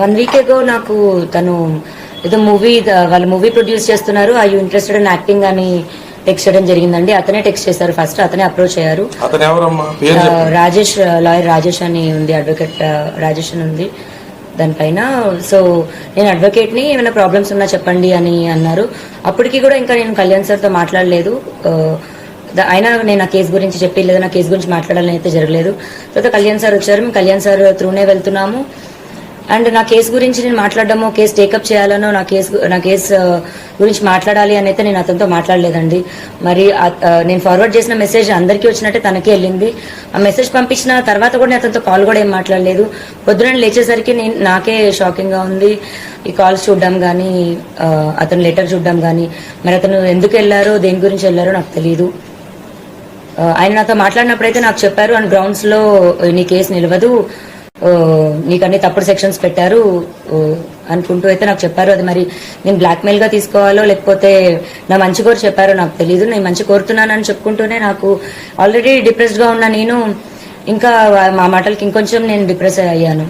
One week ఎగో నాకు తను ఏదో మూవీ వాళ్ళు మూవీ ప్రొడ్యూస్ చేస్తున్నారు. I you interested in acting అని టెక్స్ట్ చేయడం జరిగిందండి. అతనే టెక్స్ట్ చేశారు ఫస్ట్ అతనే అప్రోచ్ అయ్యారు. రాజేష్ లాయర్ రాజేష్ అని ఉంది. అడ్వకేట్ రాజేష్ అని ఉంది. దానిపైన. సో నేను అడ్వకేట్ని ఏమైనా ప్రాబ్లమ్స్ ఉన్నా చెప్పండి అని అన్నారు. అప్పటికి కూడా ఇంకా నేను కళ్యాణ్ సార్తో మాట్లాడలేదు. అయినా నేను ఆ కేసు గురించి చెప్పి లేదా నా కేసు గురించి మాట్లాడాలని అయితే జరగలేదు. తర్వాత కళ్యాణ్ సార్ వచ్చారు. మేము కళ్యాణ్ సార్ త్రూనే వెళ్తున్నాము. అండ్ నా కేసు గురించి నేను మాట్లాడడమో కేసు టేకప్ చేయాలనో నా కేసు నా కేసు గురించి మాట్లాడాలి అని అయితే నేను అతనితో మాట్లాడలేదండి. మరి నేను ఫార్వర్డ్ చేసిన మెసేజ్ అందరికీ వచ్చినట్టే తనకే వెళ్ళింది. ఆ మెసేజ్ పంపించిన తర్వాత కూడా నేను అతనితో కాల్ కూడా ఏం మాట్లాడలేదు. పొద్దున లేచేసరికి నేను నాకే షాకింగ్గా ఉంది. ఈ కాల్స్ చూడడం కానీ అతను లెటర్ చూడడం కానీ మరి అతను ఎందుకు వెళ్ళారో దేని గురించి వెళ్ళారో నాకు తెలియదు ఆయన నాతో మాట్లాడినప్పుడైతే నాకు చెప్పారు అండ్ గ్రౌండ్స్లో నీ కేసు నిలవదు. నీకు అన్ని తప్పుడు సెక్షన్స్ పెట్టారు. అనుకుంటూ అయితే నాకు చెప్పారు. అది మరి నేను బ్లాక్ మెయిల్గా తీసుకోవాలో లేకపోతే నా మంచి కోరు చెప్పారో నాకు తెలియదు నేను మంచి కోరుతున్నానని చెప్పుకుంటూనే నాకు ఆల్రెడీ డిప్రెస్డ్గా ఉన్న నేను ఇంకా మా మాటలకి ఇంకొంచెం నేను డిప్రెస్ అయ్యాను.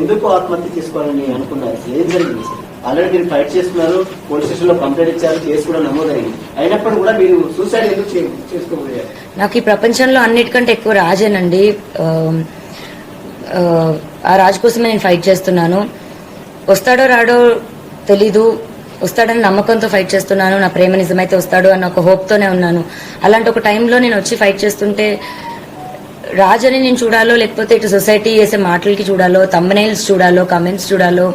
ఎందుకు ఆత్మహత్య చేసుకోవాలని అనుకున్నారు? ఏం జరిగింది ఆల్రెడీ మీరు ఫైట్ చేస్తున్నారు పోలీస్ స్టేషన్లో కంప్లైంట్ ఇచ్చారు కేసు కూడా నమోదైంది. అయినప్పుడు కూడా మీరు సూసైడ్ ఎందుకు చేసుకోబోయారు? నాకు ఈ ప్రపంచంలో అన్నిటికంటే ఎక్కువ రాజేనండి. ఆ, రాజు కోసమే నేను ఫైట్ చేస్తున్నాను. వస్తాడో రాడో తెలీదు. వస్తాడని నమ్మకంతో ఫైట్ చేస్తున్నాను. నా ప్రేమ నిజమైతే వస్తాడు అన్న ఒక హోప్తోనే ఉన్నాను. అలాంటి ఒక టైంలో నేను వచ్చి ఫైట్ చేస్తుంటే రాజని నేను చూడాలో లేకపోతే ఇటు సొసైటీ చేసే మాటలకి చూడాలో తమ్మనైల్స్ చూడాలో కమెంట్స్ చూడాలో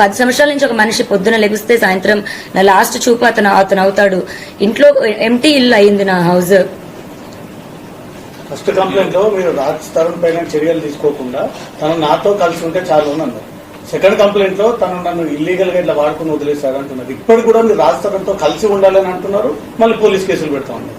పది సంవత్సరాల నుంచి ఒక మనిషి పొద్దున లెగిస్తే సాయంత్రం నా లాస్ట్ చూపు అతను అతను అవుతాడు. ఇంట్లో ఎంటీ ఇల్లు అయింది నా హౌస్ ఫస్ట్ కంప్లైంట్లో మీరు రాజ్ తరుణ్ పైన చర్యలు తీసుకోకుండా తను నాతో కలిసి ఉంటే చాలు అన్నారు. సెకండ్ కంప్లైంట్లో తను నన్ను ఇల్లీగల్గా ఇట్లా వాడుకుని వదిలేశారు అంటున్నారు. ఇప్పటికి కూడా మీరు రాజ్ తరుణ్తో కలిసి ఉండాలని అంటున్నారు? మళ్ళీ పోలీస్ కేసులు పెడతా ఉన్నారు.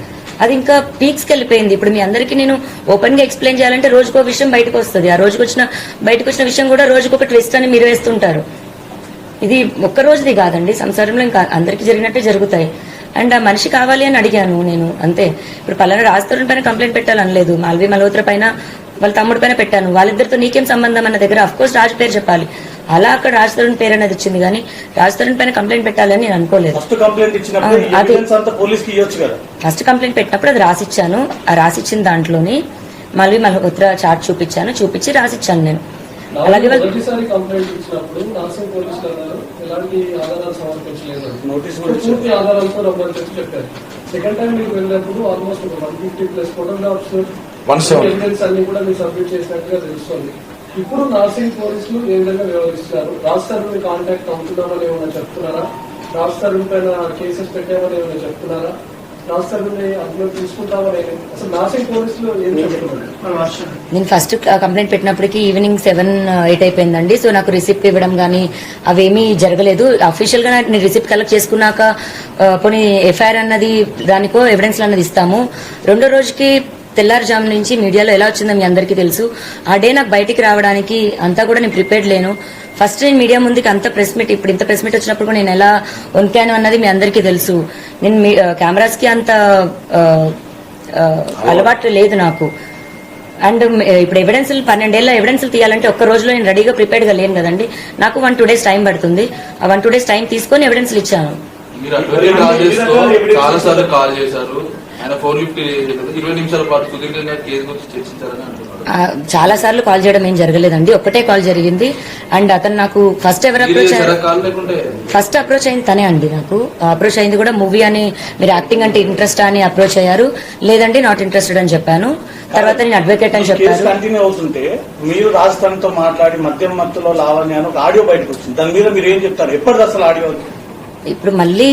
అది ఇంకా పీక్స్కి వెళ్ళిపోయింది. ఇప్పుడు మీ అందరికీ నేను ఓపెన్గా ఎక్స్ప్లెయిన్ చేయాలంటే రోజుకో విషయం బయటకు వస్తుంది. ఆ రోజుకు వచ్చిన బయటకు వచ్చిన విషయం కూడా రోజుకు ఒక ట్విస్ట్ అని మీరు వేస్తుంటారు. ఇది ఒక్క రోజుది కాదండి. సంసారంలో ఇంకా అందరికీ జరిగినట్టే జరుగుతాయి. అండ్ ఆ మనిషి కావాలి అని అడిగాను నేను అంతే. ఇప్పుడు పలానా రాజతరుణ్ పైన కంప్లైంట్ పెట్టాలనలేదు. మాల్వి మల్హోత్ర పైన వాళ్ళ తమ్ముడి పైన పెట్టాను. వాళ్ళిద్దరితో నీకేం సంబంధం అన్న దగ్గర? అఫ్ కోర్స్ రాజు పేరు చెప్పాలి. అలా అక్కడ రాజ్ తరుణ్ పేరు అనేది వచ్చింది కానీ రాజ్ తరుణ్ పైన కంప్లైంట్ పెట్టాలని నేను అనుకోలేదు. ఫస్ట్ కంప్లైంట్ ఇచ్చినప్పుడు అవును, అది- ఎవిడెన్స్ అంతా పోలీస్కి ఇవ్వచ్చు కదా. ఫస్ట్ కంప్లైంట్ పెట్టినప్పుడు అది రాసిచ్చాను. ఆ రాసిచ్చిన దాంట్లోని మళ్ళీ మల్హోత్రా చార్ట్ చూపించాను. చూపించి రాసిచ్చాను నేను. అలాగే సెకండ్ టైం మీకు వెళ్ళినప్పుడు ఆల్మోస్ట్ ఒక one fifty plus photographs 170. Evidence అన్ని కూడా మీరు సబ్మిట్ చేసినట్టుగా తెలుస్తుంది. ఇప్పుడు నర్సింగ్ పోలీసులు ఏ విధంగా వ్యవహరిస్తున్నారు? రాష్ట్రాన్ని కాంటాక్ట్ అవుతున్నామని ఏమైనా చెప్తున్నారా? రాష్ట్రం పైన కేసెస్ పెట్టామని ఏమైనా చెప్తున్నారా? నేను ఫస్ట్ కంప్లైంట్ పెట్టినప్పటికీ ఈవినింగ్ సెవెన్ ఎయిట్ అయిపోయిందండి. సో నాకు రిసిప్ట్ ఇవ్వడం కానీ అవేమీ జరగలేదు. అఫీషియల్గా నేను రిసిప్ట్ కలెక్ట్ చేసుకున్నాక ఆ, పోనీ ఎఫ్ఐఆర్ అన్నది దానికో ఎవిడెన్స్ అన్నది ఇస్తాము. రెండో రోజుకి తెల్లారుజాము నుంచి మీడియాలో ఎలా వచ్చిందో మీ అందరికీ తెలుసు. ఆ డే నాకు బయటికి రావడానికి అంతా కూడా నేను ప్రిపేర్డ్ లేను. ఫస్ట్ నేను మీడియా ముందుకి అంత ప్రెస్ మీట్ ఇప్పుడు ఇంత ప్రెస్ మీట్ వచ్చినప్పుడు కూడా నేను ఎలా వణికాను అన్నది మీ అందరికీ తెలుసు. నేను మీ- ఆ, కెమెరాస్కి అంత అలవాటు లేదు నాకు. అండ్ ఇప్పుడు ఎవిడెన్స్ పన్నెండేళ్ళ ఎవిడెన్స్ తీయాలంటే ఒక్క రోజులో నేను రెడీగా ప్రిపేర్డ్గా లేను కదండి. నాకు వన్ టూ డేస్ టైం పడుతుంది. ఆ వన్ టూ డేస్ టైం తీసుకొని ఎవిడెన్స్ ఇచ్చాను. తో చాలా సార్లు కాల్ చేయడం ఏం జరగలేదండి. ఒక్కటే కాల్ జరిగింది. అండ్ అతను నాకు ఫస్ట్ ఎవరు అప్రోచ్ ఫస్ట్ అప్రోచ్ అయింది తనే అండి నాకు. అప్రోచ్ అయింది కూడా మూవీ అని మీరు యాక్టింగ్ అంటే ఇంట్రెస్ట్ అని అప్రోచ్ అయ్యారు. లేదండి నాట్ ఇంట్రెస్టెడ్ అని చెప్పాను. తర్వాత నేను అడ్వకేట్ అని కేసు చెప్పారు. కంటిన్యూ అవుతుంటే మీరు రాజస్థాన్తో మాట్లాడి మద్యం మత్తులో లావణ్య అని ఒక ఆడియో బయటకు వచ్చింది. దాని మీద మీరు ఏం చెప్తారు? ఎప్పటిది అసలు ఆడియో? ఇప్పుడు మళ్ళీ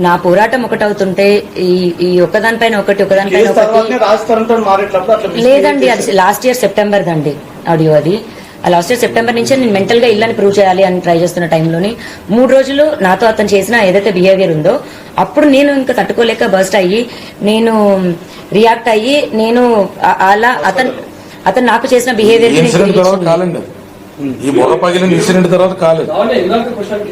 నా పోరాటం ఒకటవుతుంటే ఈ ఈ ఒకదానిపైన ఒకటి ఒకదానిపైన ఒకటి లేదండి అది. లాస్ట్ ఇయర్ సెప్టెంబర్ దండి ఆడియో అది. ఆ లాస్ట్ ఇయర్ సెప్టెంబర్ నుంచే నేను మెంటల్గా ఇల్లని ప్రూవ్ చేయాలి అని ట్రై చేస్తున్న టైంలోని మూడు రోజులు నాతో అతను చేసిన ఏదైతే బిహేవియర్ ఉందో అప్పుడు నేను ఇంకా తట్టుకోలేక బస్ట్ అయ్యి నేను రియాక్ట్ అయ్యి నేను అలా అతను అతను నాకు చేసిన బిహేవియర్ ఈ బుర్ర పగిలిన ఇన్సిడెంట్ తర్వాత కాలేదు.